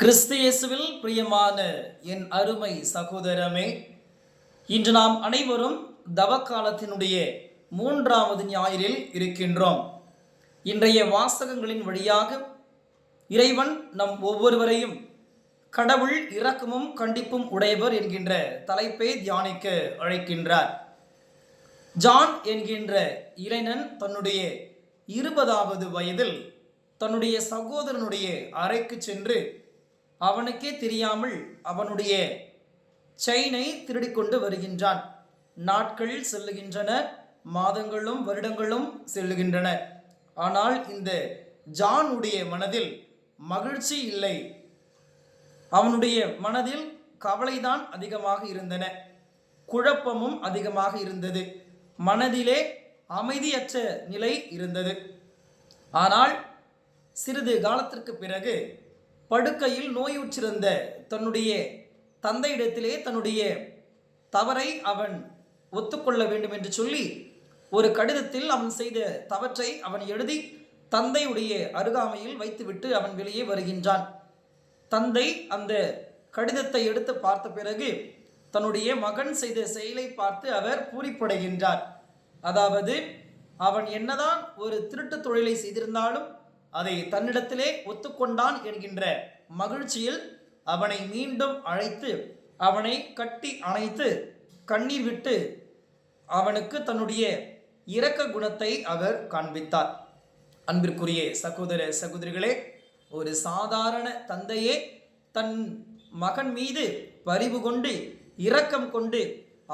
கிறிஸ்தியேசுவில் பிரியமான என் அருமை சகோதரமே இன்று நாம் அனைவரும் தவக்காலத்தினுடைய மூன்றாவது ஞாயிறில் இருக்கின்றோம். இன்றைய வாசகங்களின் வழியாக இறைவன் நம் ஒவ்வொருவரையும் கடவுள் இரக்கமும் கண்டிப்பும் உடையவர் என்கின்ற தலைப்பை தியானிக்க அழைக்கின்றார். ஜான் என்கின்ற இளைஞன் தன்னுடைய இருபதாவது வயதில் தன்னுடைய சகோதரனுடைய அறைக்கு சென்று அவனுக்கே தெரியாமல் அவனுடைய செயினை திருடிக்கொண்டு வருகின்றான். நாட்கள் செல்லுகின்றன மாதங்களும் வருடங்களும் செல்லுகின்றன. ஆனால் இந்த ஜானுடைய மனதில் மகிழ்ச்சி இல்லை. அவனுடைய மனதில் கவலைதான் அதிகமாக இருந்தன. குழப்பமும் அதிகமாக இருந்தது. மனதிலே அமைதியற்ற நிலை இருந்தது. ஆனால் சிறிது காலத்திற்கு பிறகு படுக்கையில் நோயுற்றிருந்த தன்னுடைய தந்தையிடத்திலே தன்னுடைய தவறை அவன் ஒத்துக்கொள்ள வேண்டும் என்று சொல்லி ஒரு கடிதத்தில் அவன் செய்த தவற்றை அவன் எழுதி தந்தையுடைய அருகாமையில் வைத்துவிட்டு அவன் வெளியே வருகின்றான். தந்தை அந்த கடிதத்தை எடுத்து பார்த்த பிறகு தன்னுடைய மகன் செய்த செயலை பார்த்து அவர் பூரிப்படைகின்றார். அதாவது அவன் என்னதான் ஒரு திருட்டு தொழிலை செய்திருந்தாலும் அதை தன்னிடத்திலே ஒத்துக்கொண்டான் என்கின்ற மகிழ்ச்சியில் அவனை மீண்டும் அழைத்து அவனை கட்டி அணைத்து கண்ணீர் விட்டு அவனுக்கு தன்னுடைய இரக்க குணத்தை அவர் காண்பித்தார். அன்பிற்குரிய சகோதர சகோதரிகளே ஒரு சாதாரண தந்தையே தன் மகன் மீது பரிவு கொண்டு இரக்கம் கொண்டு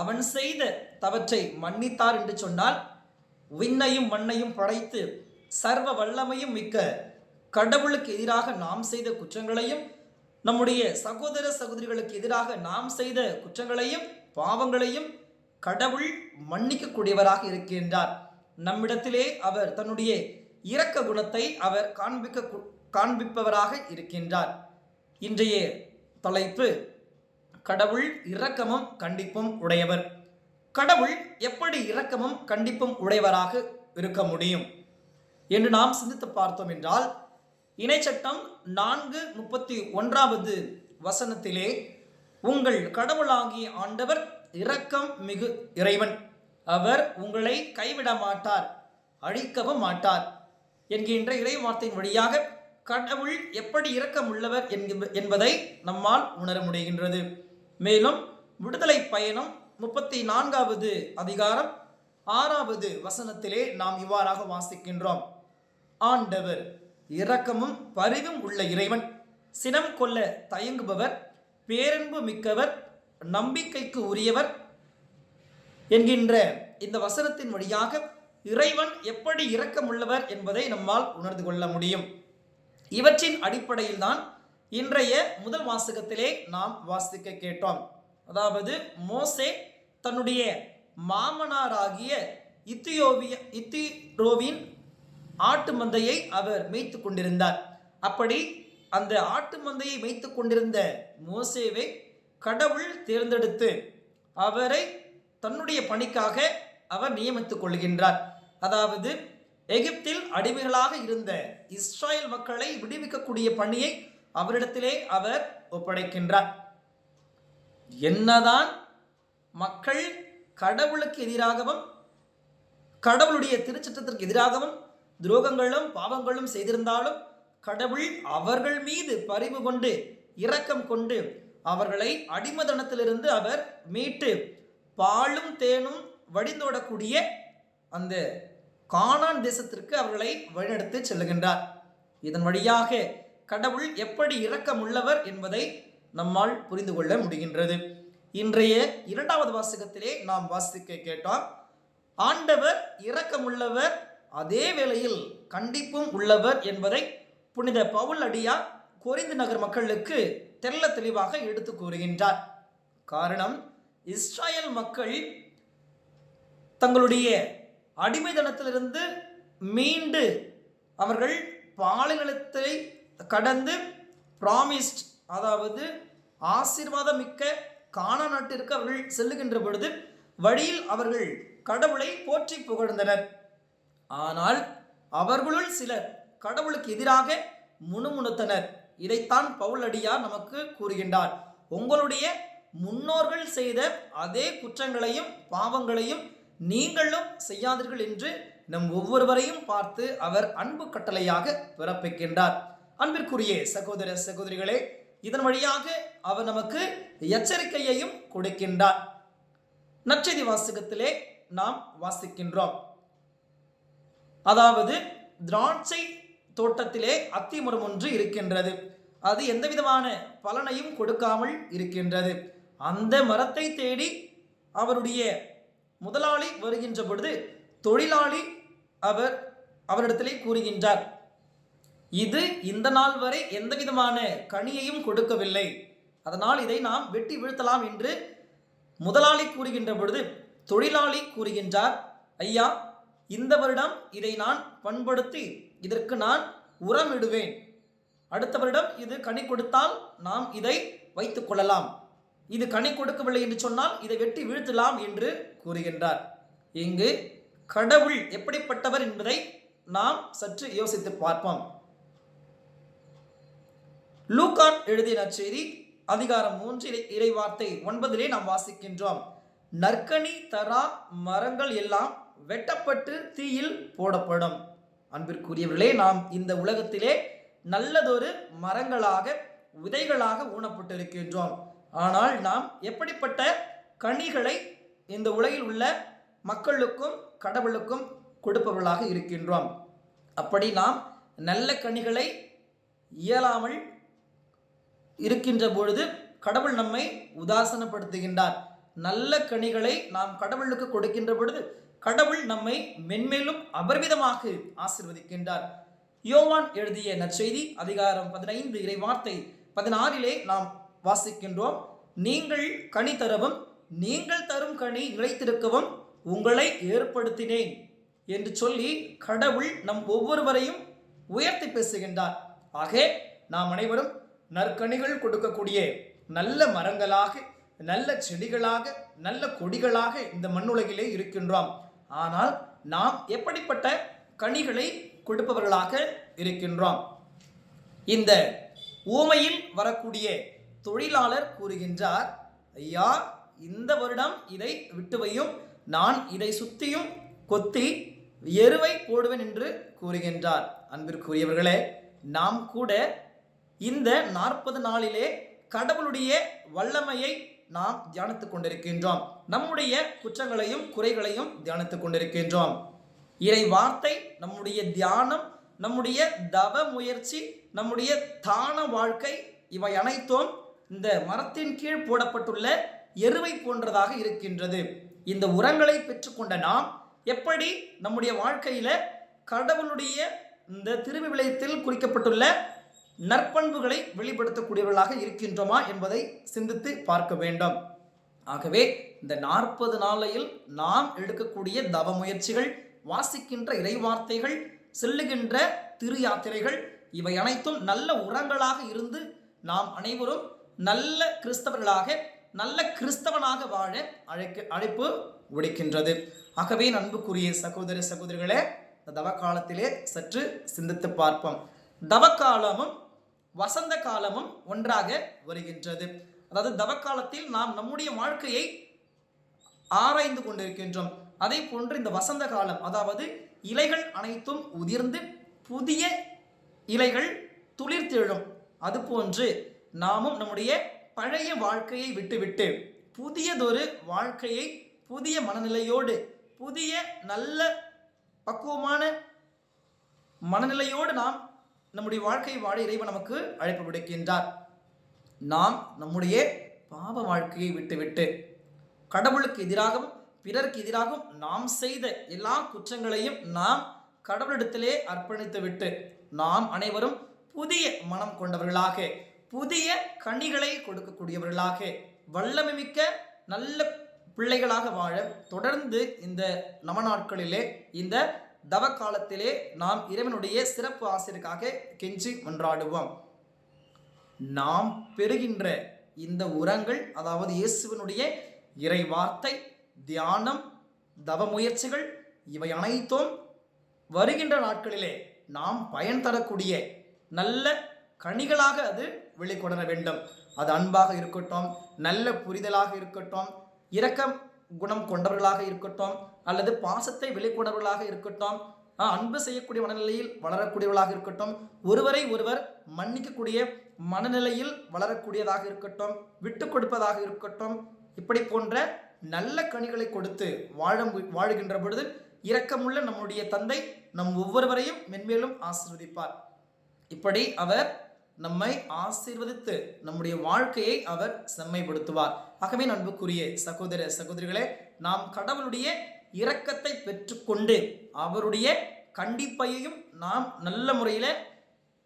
அவன் செய்த தவற்றை மன்னித்தார் என்று சொன்னால் விண்ணையும் மண்ணையும் படைத்து சர்வ வல்லமையும் மிக்க கடவுளுக்கு எதிராக நாம் செய்த குற்றங்களையும் நம்முடைய சகோதர சகோதரிகளுக்கு எதிராக நாம் செய்த குற்றங்களையும் பாவங்களையும் கடவுள் மன்னிக்கக்கூடியவராக இருக்கின்றார். நம்மிடத்திலே அவர் தன்னுடைய இரக்க குணத்தை அவர் காண்பிக்க காண்பிப்பவராக இருக்கின்றார். இன்றைய தலைப்பு கடவுள் இரக்கமும் கண்டிப்பும் உடையவர். கடவுள் எப்படி இரக்கமும் கண்டிப்பும் உடையவராக இருக்க முடியும்? என்று நாம் சிந்தித்து பார்த்தோம் என்றால் இணைச்சட்டம் நான்கு முப்பத்தி ஒன்றாவது வசனத்திலே உங்கள் கடவுளாகிய ஆண்டவர் இரக்கம் மிகு இறைவன். அவர் உங்களை கைவிட மாட்டார் அழிக்கவும் மாட்டார் என்கின்ற இறை வார்த்தையின் வழியாக கடவுள் எப்படி இரக்கம் உள்ளவர் என்பதை நம்மால் உணர முடிகின்றது. மேலும் விடுதலை பயணம் முப்பத்தி நான்காவது அதிகாரம் ஆறாவது வசனத்திலே நாம் இவ்வாறாக வாசிக்கின்றோம். ஆண்டவர். இரக்கமும் பரிவும் உள்ள இறைவன். சினம் கொள்ள தயங்குபவர் பேரன்பு மிக்கவர் நம்பிக்கைக்கு உரியவர் என்கின்ற இந்த வசனத்தின் வழியாக இறைவன் எப்படி இரக்கமுள்ளவர் என்பதை நம்மால் உணர்ந்து கொள்ள முடியும். இவற்றின் அடிப்படையில்தான் இன்றைய முதல் வாசகத்திலே நாம் வாசிக்க கேட்டோம். அதாவது மோசே தன்னுடைய மாமனாராகிய இத்தியோவிய இத்திரோவின் ஆட்டு மந்தையை அவர் மேய்த்து கொண்டிருந்தார். அப்படி அந்த ஆட்டு மந்தையை மேய்த்து கொண்டிருந்த மோசேவை கடவுள் தேர்ந்தெடுத்து அவரை தன்னுடைய பணிக்காக அவர் நியமித்துக் கொள்கின்றார். அதாவது எகிப்தில் அடிமைகளாக இருந்த இஸ்ராயேல் மக்களை விடுவிக்கக்கூடிய பணியை அவரிடத்திலே அவர் ஒப்படைக்கின்றார். என்னதான் மக்கள் கடவுளுக்கு எதிராகவும் கடவுளுடைய திருச்சட்டத்திற்கு எதிராகவும் துரோகங்களும் பாவங்களும் செய்திருந்தாலும் கடவுள் அவர்கள் மீது பரிவு கொண்டு இரக்கம் கொண்டு அவர்களை அடிமதனத்திலிருந்து அவர் மீட்டு பாலும் தேனும் வடிந்தோடக்கூடிய அந்த காணான் தேசத்திற்கு அவர்களை வழிநடத்தி செல்லுகின்றார். இதன் வழியாக கடவுள் எப்படி இரக்கமுள்ளவர் என்பதை நம்மால் புரிந்து கொள்ள முடிகின்றது. இன்றைய இரண்டாவது வாசகத்திலே நாம் வாசிக்க கேட்டோம் ஆண்டவர் இரக்கமுள்ளவர் அதே வேளையில் கண்டிப்பும் உள்ளவர் என்பதை புனித பவுல் அடியார் கொரிந்து நகர் மக்களுக்கு தெள்ள தெளிவாக எடுத்து கூறுகின்றார். காரணம் இஸ்ராயல் மக்கள் தங்களுடைய அடிமைதனத்திலிருந்து மீண்டு அவர்கள் பாலைநிலத்தை கடந்து ப்ராமிஸ்ட் அதாவது ஆசீர்வாதமிக்க காணா நாட்டிற்கு அவர்கள் செல்லுகின்ற பொழுது வழியில் அவர்கள் கடவுளை போற்றி புகழ்ந்தனர். ஆனால் அவர்களுள் சிலர் கடவுளுக்கு எதிராக முணுமுணுத்தனர். இதைத்தான் பவுலடியார் நமக்கு கூறுகின்றார். உங்களுடைய முன்னோர்கள் செய்த அதே குற்றங்களையும் பாவங்களையும் நீங்களும் செய்யாதீர்கள் என்று நம் ஒவ்வொருவரையும் பார்த்து அவர் அன்பு கட்டளையாக பிறப்பிக்கின்றார். அன்பிற்குரிய சகோதர சகோதரிகளே இதன் வழியாக அவர் நமக்கு எச்சரிக்கையையும் கொடுக்கின்றார். நச்செய்தி வாசகத்திலே நாம் வாசிக்கின்றோம். அதாவது திராட்சை தோட்டத்திலே அத்திமரம் ஒன்று இருக்கின்றது. அது எந்த விதமான பலனையும் கொடுக்காமல் இருக்கின்றது. அந்த மரத்தை தேடி அவருடைய முதலாளி வருகின்ற பொழுது தொழிலாளி அவர் அவரிடத்திலே கூறுகின்றார் இது இந்த நாள் வரை எந்த விதமான கனியையும் கொடுக்கவில்லை. அதனால் இதை நாம் வெட்டி வீழ்த்தலாம் என்று முதலாளி கூறுகின்ற பொழுது தொழிலாளி கூறுகின்றார் ஐயா இந்த வருடம் இதை நான் பண்படுத்தி இதற்கு நான் உரமிடுவேன். அடுத்த வருடம் இது கனி கொடுத்தால் நாம் இதை வைத்துக் கொள்ளலாம். இது கனி கொடுக்கவில்லை என்று சொன்னால் இதை வெட்டி வீழ்த்தலாம் என்று கூறுகின்றார். இங்கு கடவுள் எப்படிப்பட்டவர் என்பதை நாம் சற்று யோசித்து பார்ப்போம். லூகான் எழுதிய நற்செய்தி அதிகாரம் மூன்று இறை- இறைவார்த்தை ஒன்பதிலே நாம் வாசிக்கின்றோம். நற்கனி தரா மரங்கள் எல்லாம் வெட்டப்பட்டு தீயில் போடப்படும். அன்பிற்குரியவர்களே நாம் இந்த உலகத்திலே நல்லதொரு மரங்களாக விதைகளாக ஊனப்பட்டிருக்கின்றோம். ஆனால் நாம் எப்படிப்பட்ட கனிகளை இந்த உலகில் உள்ள மக்களுக்கும் கடவுளுக்கும் கொடுப்பவர்களாக இருக்கின்றோம். அப்படி நாம் நல்ல கனிகளை இயலாமல் இருக்கின்ற பொழுது கடவுள் நம்மை உதாசனப்படுத்துகின்றார். நல்ல கனிகளை நாம் கடவுளுக்கு கொடுக்கின்ற பொழுது கடவுள் நம்மை மென்மேலும் அபரிவிதமாக ஆசிர்வதிக்கின்றார். யோவான் எழுதிய நற்செய்தி அதிகாரம் பதினைந்து இறை வார்த்தை பதினாறிலே நாம் வாசிக்கின்றோம். நீங்கள் கனி தரவும் நீங்கள் தரும் கனி நிலைத்திருக்கவும் உங்களை ஏற்படுத்தினேன் என்று சொல்லி கடவுள் நம் ஒவ்வொருவரையும் உயர்த்தி பேசுகின்றார். ஆக நாம் அனைவரும் நற்கனிகள் கொடுக்கக்கூடிய நல்ல மரங்களாக நல்ல செடிகளாக நல்ல கொடிகளாக இந்த மண்ணுலகிலே இருக்கின்றோம். ஆனால் நாம் எப்படிப்பட்ட கனிகளை கொடுப்பவர்களாக இருக்கின்றோம்? இந்த ஊமையில் வரக்கூடிய தொழிலாளர் கூறுகின்றார் ஐயா இந்த வருடம் இதை விட்டுவையும் நான் இதை சுத்தியும் கொத்தி எருவை போடுவேன் என்று கூறுகின்றார். அன்பிற்குரியவர்களே நாம் கூட இந்த நாற்பது நாளிலே கடவுளுடைய வல்லமையை நாம் தியானித்துக் கொண்டிருக்கின்றோம். நம்முடைய குற்றங்களையும் குறைகளையும் தியானித்துக் கொண்டிருக்கின்றோம். இறை வார்த்தை நம்முடைய தியானம் நம்முடைய தவ முயற்சி நம்முடைய தான வாழ்க்கை இவை அனைத்தும் இந்த மரத்தின் கீழ் போடப்பட்டுள்ள எருவை போன்றதாக இருக்கின்றது. இந்த உரங்களை பெற்றுக்கொண்ட நாம் எப்படி நம்முடைய வாழ்க்கையில கடவுளுடைய இந்த திருவிவிலியத்தில் குறிக்கப்பட்டுள்ள நற்பண்புகளை வெளிப்படுத்தக்கூடியவர்களாக இருக்கின்றோமா என்பதை சிந்தித்து பார்க்க வேண்டும். ஆகவே இந்த நாற்பது நாளையில் நாம் எடுக்கக்கூடிய தவ முயற்சிகள் வாசிக்கின்ற இறைவார்த்தைகள் செல்லுகின்ற திரு யாத்திரைகள் இவை அனைத்தும் நல்ல உரங்களாக இருந்து நாம் அனைவரும் நல்ல கிறிஸ்தவர்களாக நல்ல கிறிஸ்தவனாக வாழ அழைக்க அழைப்பு விடுக்கின்றது. ஆகவே அன்புக்குரிய சகோதர சகோதரிகளே இந்த தவ காலத்திலே சற்று சிந்தித்து பார்ப்போம். தவக்காலமும் வசந்த காலமும் ஒன்றாக வருகின்றது. அதாவது தவக்காலத்தில் நாம் நம்முடைய வாழ்க்கையை ஆராய்ந்து கொண்டிருக்கின்றோம். அதே போன்று இந்த வசந்த காலம் அதாவது இலைகள் அனைத்தும் உதிர்ந்து புதிய இலைகள் துளிர்த்தெழும். அதுபோன்று நாமும் நம்முடைய பழைய வாழ்க்கையை விட்டுவிட்டு புதியதொரு வாழ்க்கையை புதிய மனநிலையோடு புதிய நல்ல பக்குவமான மனநிலையோடு நாம் நம்முடைய வாழ்க்கையை வாழ இறைவன் நமக்கு அழைப்பு விடுக்கின்றார். நாம் நம்முடைய பாவ வாழ்க்கையை விட்டுவிட்டு கடவுளுக்கு எதிராகவும் பிறருக்கு எதிராகவும் நாம் செய்த எல்லா குற்றங்களையும் நாம் கடவுளிடத்திலே அர்ப்பணித்து விட்டு நாம் அனைவரும் புதிய மனம் கொண்டவர்களாக புதிய கனிகளை கொடுக்கக்கூடியவர்களாக வல்லமை மிக்க நல்ல பிள்ளைகளாக வாழ தொடர்ந்து இந்த நவநாட்களிலே இந்த தவ காலத்திலே நாம் இறைவனுடைய சிறப்பு ஆசிரியருக்காக கெஞ்சி மன்றாடுவோம். நாம் பெறுகின்ற இந்த உரங்கள் அதாவது இயேசுவனுடைய இறை வார்த்தை தியானம் தவ முயற்சிகள் இவை அனைத்தும் வருகின்ற நாட்களிலே நாம் பயன் தரக்கூடிய நல்ல கனிகளாக அது வெளிக்கொணர வேண்டும். அது அன்பாக இருக்கட்டும் நல்ல புரிதலாக இருக்கட்டும் இரக்கம் குணம் கொண்டவர்களாக இருக்கட்டும் அல்லது பாசத்தை வெளிக்கொணர்வர்களாக இருக்கட்டும் அன்பு செய்யக்கூடிய மனநிலையில் வளரக்கூடியவர்களாக இருக்கட்டும் ஒருவரை ஒருவர் மன்னிக்கக்கூடிய மனநிலையில் வளரக்கூடியதாக இருக்கட்டும் விட்டு கொடுப்பதாக இருக்கட்டும் இப்படி போன்ற நல்ல கனிகளை கொடுத்து வாழ மு- வாழுகின்ற பொழுது இரக்கமுள்ள நம்முடைய தந்தை நம் ஒவ்வொருவரையும் மென்மேலும் ஆசிர்வதிப்பார். இப்படி அவர் நம்மை ஆசீர்வதித்து நம்முடைய வாழ்க்கையை அவர் செம்மைப்படுத்துவார். ஆகவே அன்புக்குரிய சகோதர சகோதரிகளே நாம் கடவுளுடைய இரக்கத்தை பெற்றுக்கொண்டு அவருடைய கண்டிப்பையையும் நாம் நல்ல முறையில்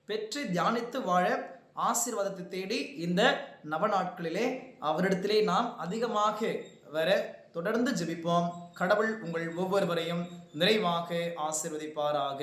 பெற்று தியானித்து வாழ ஆசீர்வாதத்தை தேடி இந்த நவ நாட்களிலே அவரிடத்திலே நாம் அதிகமாக வர தொடர்ந்து ஜெபிப்போம். கடவுள் உங்கள் ஒவ்வொருவரையும் நிறைவாக ஆசிர்வதிப்பாராக.